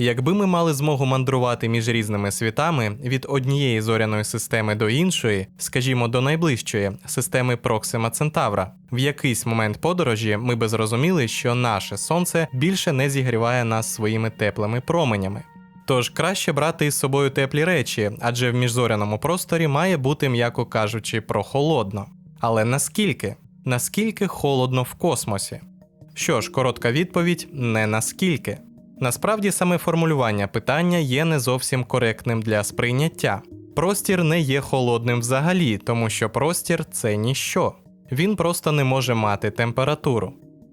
Якби ми мали змогу мандрувати між різними світами від однієї зоряної системи до іншої, скажімо, до найближчої системи Проксима Центавра, в якийсь момент подорожі ми би зрозуміли, що наше сонце більше не зігріває нас своїми теплими променями. Тож краще брати із собою теплі речі, адже в міжзоряному просторі має бути, м'яко кажучи, прохолодно. Але наскільки? Наскільки холодно в космосі? Що ж, коротка відповідь не наскільки. Насправді саме формулювання питання є не зовсім коректним для сприйняття. Простір не є холодним взагалі, тому що простір це ніщо. Він просто не може мати температуру.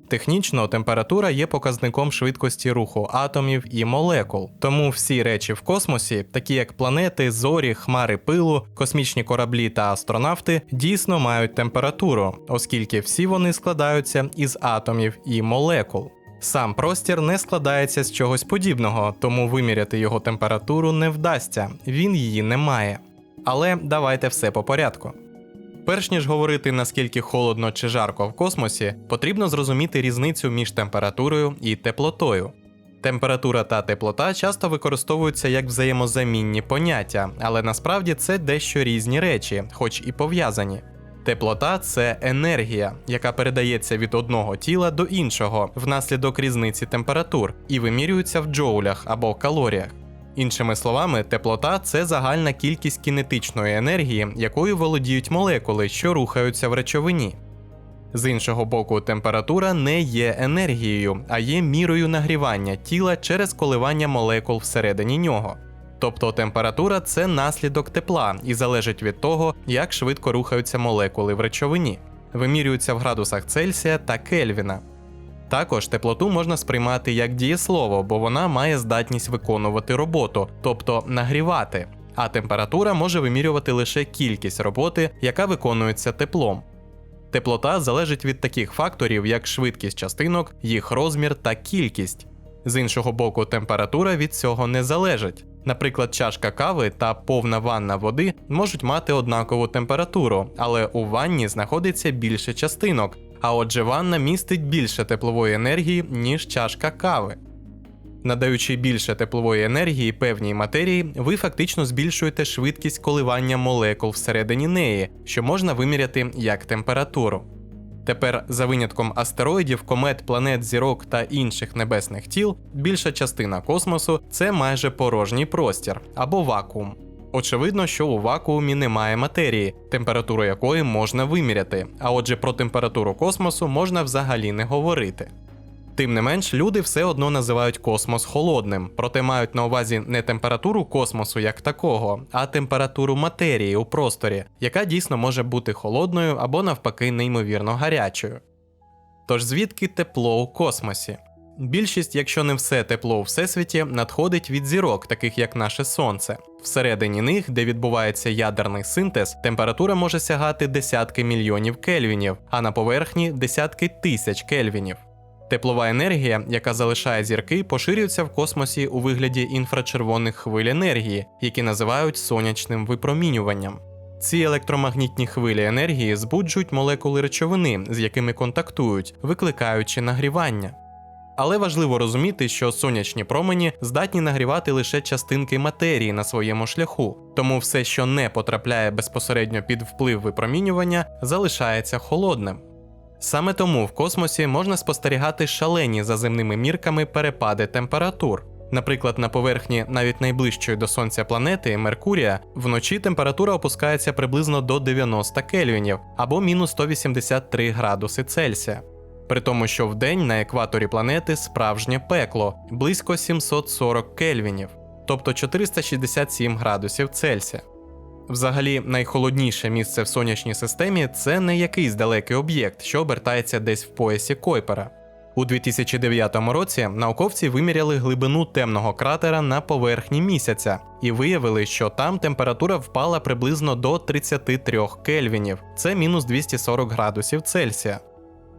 Технічно температура є показником швидкості руху атомів і молекул. Тому всі речі в космосі, такі як планети, зорі, хмари пилу, космічні кораблі та астронавти, дійсно мають температуру, оскільки всі вони складаються із атомів і молекул. Сам простір не складається з чогось подібного, тому виміряти його температуру не вдасться, він її не має. Але давайте все по порядку. Перш ніж говорити наскільки холодно чи жарко в космосі, потрібно зрозуміти різницю між температурою і теплотою. Температура та теплота часто використовуються як взаємозамінні поняття, але насправді це дещо різні речі, хоч і пов'язані. Теплота це енергія, яка передається від одного тіла до іншого внаслідок різниці температур і вимірюється в джоулях або калоріях. Іншими словами, теплота це загальна кількість кінетичної енергії, якою володіють молекули, що рухаються в речовині. З іншого боку, температура не є енергією, а є мірою нагрівання тіла через коливання молекул всередині нього. Тобто температура це наслідок тепла і залежить від того, як швидко рухаються молекули в речовині, вимірюються в градусах Цельсія та Кельвіна. Також теплоту можна сприймати як дієслово, бо вона має здатність виконувати роботу, тобто нагрівати. А температура може вимірювати лише кількість роботи, яка виконується теплом. Теплота залежить від таких факторів, як швидкість частинок, їх розмір та кількість. З іншого боку, температура від цього не залежить. Наприклад, чашка кави та повна ванна води можуть мати однакову температуру, але у ванні знаходиться більше частинок, а отже, ванна містить більше теплової енергії, ніж чашка кави. Надаючи більше теплової енергії певній матерії, ви фактично збільшуєте швидкість коливання молекул всередині неї, що можна виміряти як температуру. Тепер, за винятком астероїдів, комет, планет, зірок та інших небесних тіл, більша частина космосу це майже порожній простір або вакуум. Очевидно, що у вакуумі немає матерії, температуру якої можна виміряти, а отже, про температуру космосу можна взагалі не говорити. Тим не менш, люди все одно називають космос холодним, проте мають на увазі не температуру космосу як такого, а температуру матерії у просторі, яка дійсно може бути холодною або навпаки неймовірно гарячою. Тож звідки тепло у космосі? Більшість, якщо не все тепло у всесвіті, надходить від зірок, таких як наше Сонце. Всередині них, де відбувається ядерний синтез, температура може сягати десятки мільйонів кельвінів, а на поверхні десятки тисяч кельвінів. Теплова енергія, яка залишає зірки, поширюється в космосі у вигляді інфрачервоних хвиль енергії, які називають сонячним випромінюванням. Ці електромагнітні хвилі енергії збуджують молекули речовини, з якими контактують, викликаючи нагрівання. Але важливо розуміти, що сонячні промені здатні нагрівати лише частинки матерії на своєму шляху, тому все, що не потрапляє безпосередньо під вплив випромінювання, залишається холодним. Саме тому в космосі можна спостерігати шалені за земними мірками перепади температур. Наприклад, на поверхні навіть найближчої до сонця планети Меркурія вночі температура опускається приблизно до 90 кельвінів або мінус 183 градуси Цельсія. При тому, що вдень на екваторі планети справжнє пекло близько 740 кельвінів, тобто 467 градусів Цельсія. Взагалі, найхолодніше місце в сонячній системі це не якийсь далекий об'єкт, що обертається десь в поясі Койпера. У 2009 році науковці виміряли глибину темного кратера на поверхні місяця і виявили, що там температура впала приблизно до 33 кельвінів, це мінус 240 градусів Цельсія.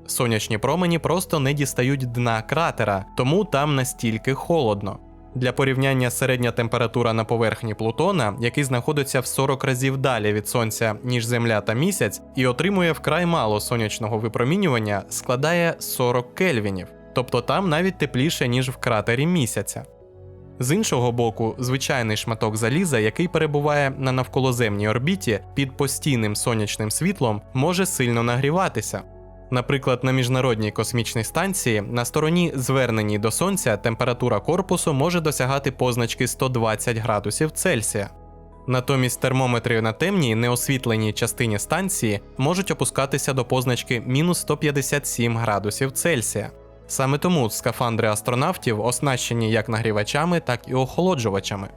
Сонячні промені просто не дістають дна кратера, тому там настільки холодно. Для порівняння середня температура на поверхні Плутона, який знаходиться в 40 разів далі від Сонця, ніж Земля та місяць, і отримує вкрай мало сонячного випромінювання, складає 40 кельвінів, тобто там навіть тепліше, ніж в кратері місяця. З іншого боку, звичайний шматок заліза, який перебуває на навколоземній орбіті під постійним сонячним світлом, може сильно нагріватися. Наприклад, на міжнародній космічній станції на стороні, зверненій до сонця, температура корпусу може досягати позначки 120 градусів Цельсія. Натомість термометри на темній неосвітленій частині станції можуть опускатися до позначки мінус 157 градусів Цельсія. Саме тому скафандри астронавтів оснащені як нагрівачами, так і охолоджувачами.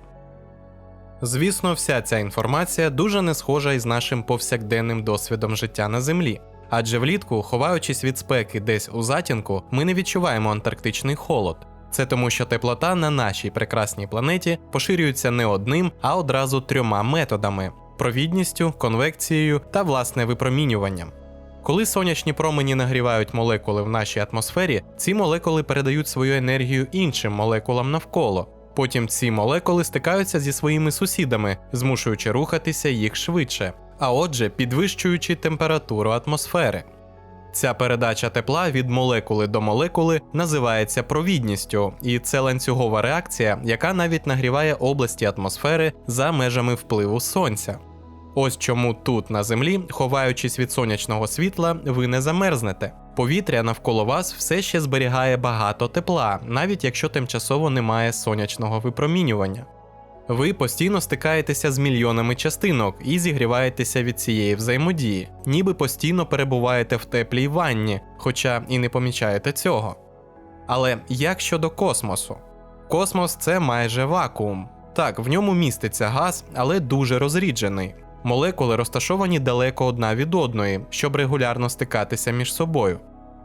Звісно, вся ця інформація дуже не схожа із нашим повсякденним досвідом життя на Землі. Адже влітку, ховаючись від спеки десь у затінку, ми не відчуваємо антарктичний холод. Це тому, що теплота на нашій прекрасній планеті поширюється не одним, а одразу трьома методами: провідністю, конвекцією та власне випромінюванням. Коли сонячні промені нагрівають молекули в нашій атмосфері, ці молекули передають свою енергію іншим молекулам навколо. Потім ці молекули стикаються зі своїми сусідами, змушуючи рухатися їх швидше, а отже, підвищуючи температуру атмосфери. Ця передача тепла від молекули до молекули називається провідністю, і це ланцюгова реакція, яка навіть нагріває області атмосфери за межами впливу сонця. Ось чому тут на землі, ховаючись від сонячного світла, ви не замерзнете. Повітря навколо вас все ще зберігає багато тепла, навіть якщо тимчасово немає сонячного випромінювання. Ви постійно стикаєтеся з мільйонами частинок і зігріваєтеся від цієї взаємодії, ніби постійно перебуваєте в теплій ванні, хоча і не помічаєте цього. Але як щодо космосу? Космос це майже вакуум. Так, в ньому міститься газ, але дуже розріджений. Молекули розташовані далеко одна від одної, щоб регулярно стикатися між собою.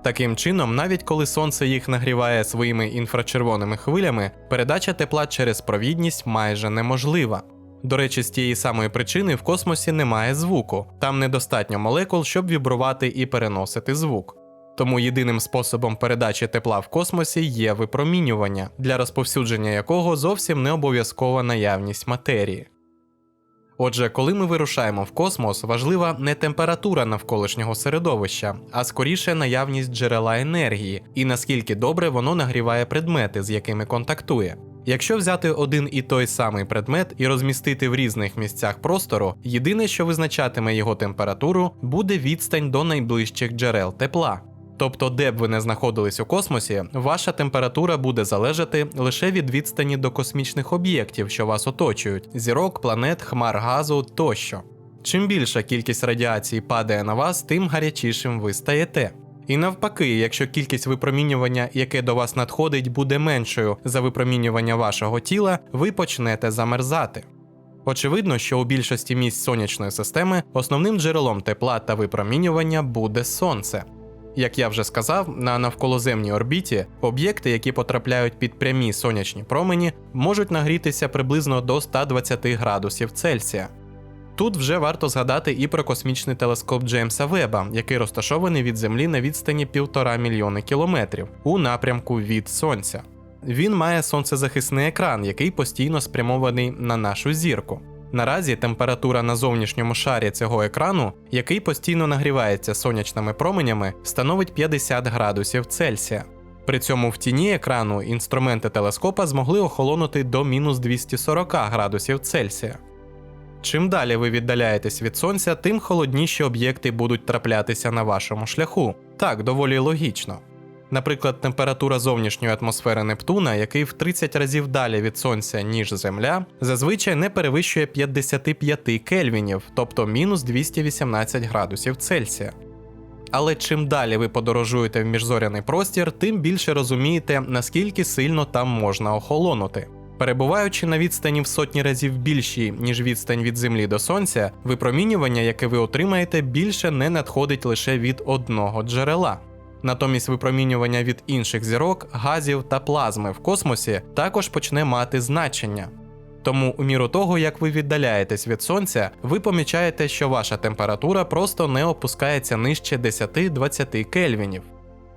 Таким чином, навіть коли сонце їх нагріває своїми інфрачервоними хвилями, передача тепла через провідність майже неможлива. До речі, з тієї самої причини в космосі немає звуку, там недостатньо молекул, щоб вібрувати і переносити звук. Тому єдиним способом передачі тепла в космосі є випромінювання, для розповсюдження якого зовсім не обов'язкова наявність матерії. Отже, коли ми вирушаємо в космос, важлива не температура навколишнього середовища, а скоріше наявність джерела енергії і наскільки добре воно нагріває предмети, з якими контактує. Якщо взяти один і той самий предмет і розмістити в різних місцях простору, єдине, що визначатиме його температуру, буде відстань до найближчих джерел тепла. Тобто, де б ви не знаходились у космосі, ваша температура буде залежати лише від відстані до космічних об'єктів, що вас оточують: зірок, планет, хмар газу тощо. Чим більша кількість радіації падає на вас, тим гарячішим ви стаєте. І навпаки, якщо кількість випромінювання, яке до вас надходить, буде меншою за випромінювання вашого тіла, ви почнете замерзати. Очевидно, що у більшості місць сонячної системи основним джерелом тепла та випромінювання буде сонце. Як я вже сказав, на навколоземній орбіті об'єкти, які потрапляють під прямі сонячні промені, можуть нагрітися приблизно до 120 градусів Цельсія. Тут вже варто згадати і про космічний телескоп Джеймса Веба, який розташований від Землі на відстані 1,5 мільйони кілометрів у напрямку від Сонця. Він має сонцезахисний екран, який постійно спрямований на нашу зірку. Наразі температура на зовнішньому шарі цього екрану, який постійно нагрівається сонячними променями, становить 50 градусів Цельсія. При цьому в тіні екрану інструменти телескопа змогли охолонути до мінус 240 градусів Цельсія. Чим далі ви віддаляєтесь від сонця, тим холодніші об'єкти будуть траплятися на вашому шляху. Так, доволі логічно. Наприклад, температура зовнішньої атмосфери Нептуна, який в 30 разів далі від Сонця, ніж Земля, зазвичай не перевищує 55 кельвінів, тобто мінус 218 градусів Цельсія. Але чим далі ви подорожуєте в міжзоряний простір, тим більше розумієте, наскільки сильно там можна охолонути. Перебуваючи на відстані в сотні разів більшій, ніж відстань від Землі до Сонця, випромінювання, яке ви отримаєте, більше не надходить лише від одного джерела. Натомість випромінювання від інших зірок, газів та плазми в космосі також почне мати значення. Тому, у міру того, як ви віддаляєтесь від сонця, ви помічаєте, що ваша температура просто не опускається нижче 10-20 кельвінів.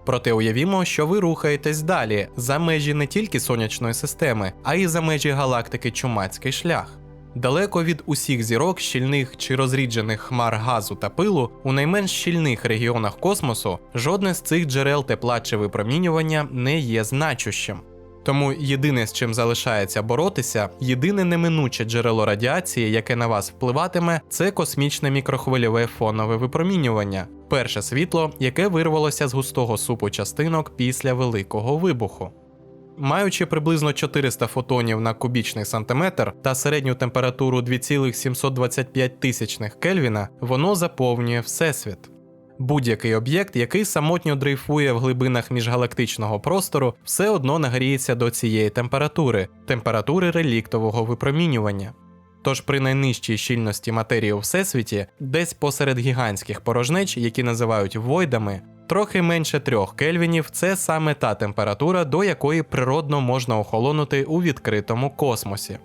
Проте уявімо, що ви рухаєтесь далі за межі не тільки сонячної системи, а й за межі галактики Чумацький шлях. Далеко від усіх зірок, щільних чи розріджених хмар газу та пилу, у найменш щільних регіонах космосу жодне з цих джерел тепла чи випромінювання не є значущим. Тому єдине, з чим залишається боротися, єдине неминуче джерело радіації, яке на вас впливатиме, це космічне мікрохвильове фонове випромінювання. Перше світло, яке вирвалося з густого супу частинок після великого вибуху. Маючи приблизно 400 фотонів на кубічний сантиметр та середню температуру 2,725 тисячних Кельвіна, воно заповнює Всесвіт. Будь-який об'єкт, який самотньо дрейфує в глибинах міжгалактичного простору, все одно нагріється до цієї температури температури реліктового випромінювання. Тож при найнижчій щільності матерії у всесвіті, десь посеред гігантських порожнеч, які називають войдами, трохи менше трьох кельвінів це саме та температура, до якої природно можна охолонути у відкритому космосі.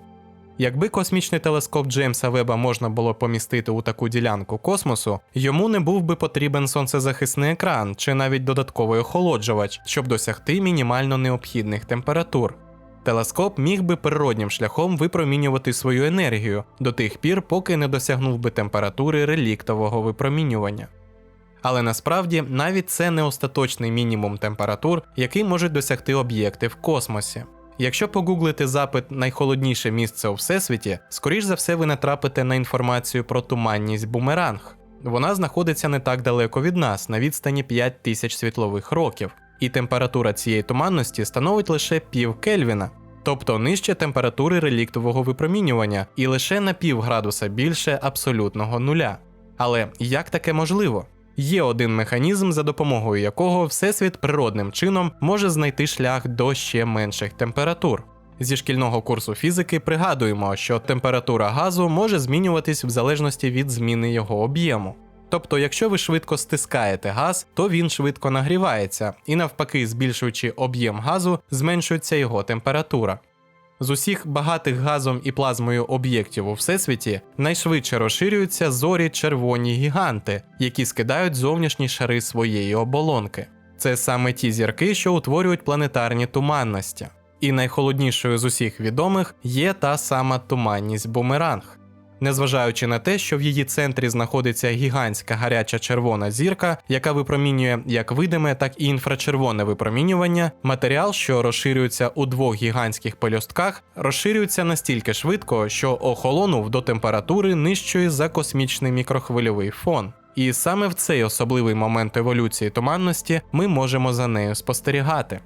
Якби космічний телескоп Джеймса Веба можна було помістити у таку ділянку космосу, йому не був би потрібен сонцезахисний екран чи навіть додатковий охолоджувач, щоб досягти мінімально необхідних температур. Телескоп міг би природнім шляхом випромінювати свою енергію до тих пір, поки не досягнув би температури реліктового випромінювання. Але насправді навіть це не остаточний мінімум температур, який можуть досягти об'єкти в космосі. Якщо погуглити запит найхолодніше місце у всесвіті, скоріш за все ви натрапите на інформацію про туманність бумеранг. Вона знаходиться не так далеко від нас, на відстані 5000 світлових років, і температура цієї туманності становить лише пів Кельвіна, тобто нижче температури реліктового випромінювання і лише на пів градуса більше абсолютного нуля. Але як таке можливо? Є один механізм, за допомогою якого Всесвіт природним чином може знайти шлях до ще менших температур. Зі шкільного курсу фізики пригадуємо, що температура газу може змінюватись в залежності від зміни його об'єму. Тобто, якщо ви швидко стискаєте газ, то він швидко нагрівається, і навпаки, збільшуючи об'єм газу, зменшується його температура. З усіх багатих газом і плазмою об'єктів у всесвіті найшвидше розширюються зорі червоні гіганти, які скидають зовнішні шари своєї оболонки. Це саме ті зірки, що утворюють планетарні туманності. І найхолоднішою з усіх відомих є та сама туманність бумеранг. Незважаючи на те, що в її центрі знаходиться гігантська гаряча червона зірка, яка випромінює як видиме, так і інфрачервоне випромінювання, матеріал, що розширюється у двох гігантських пелюстках, розширюється настільки швидко, що охолонув до температури нижчої за космічний мікрохвильовий фон. І саме в цей особливий момент еволюції туманності ми можемо за нею спостерігати.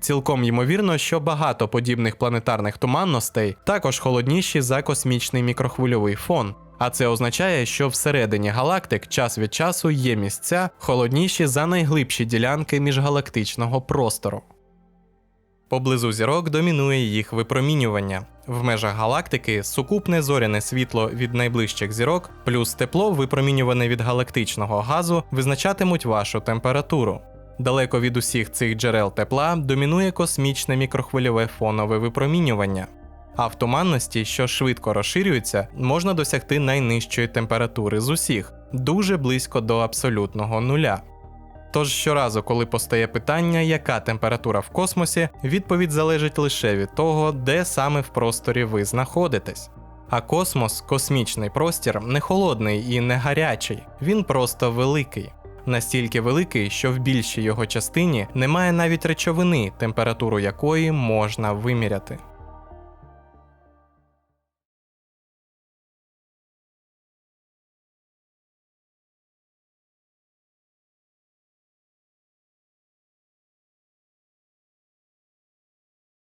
Цілком ймовірно, що багато подібних планетарних туманностей також холодніші за космічний мікрохвильовий фон. А це означає, що всередині галактик час від часу є місця холодніші за найглибші ділянки міжгалактичного простору. Поблизу зірок домінує їх випромінювання. В межах галактики сукупне зоряне світло від найближчих зірок плюс тепло, випромінюване від галактичного газу, визначатимуть вашу температуру. Далеко від усіх цих джерел тепла домінує космічне мікрохвильове фонове випромінювання. А в туманності, що швидко розширюється, можна досягти найнижчої температури з усіх, дуже близько до абсолютного нуля. Тож щоразу, коли постає питання, яка температура в космосі, відповідь залежить лише від того, де саме в просторі ви знаходитесь. А космос, космічний простір, не холодний і не гарячий, він просто великий настільки великий, що в більшій його частині немає навіть речовини, температуру якої можна виміряти.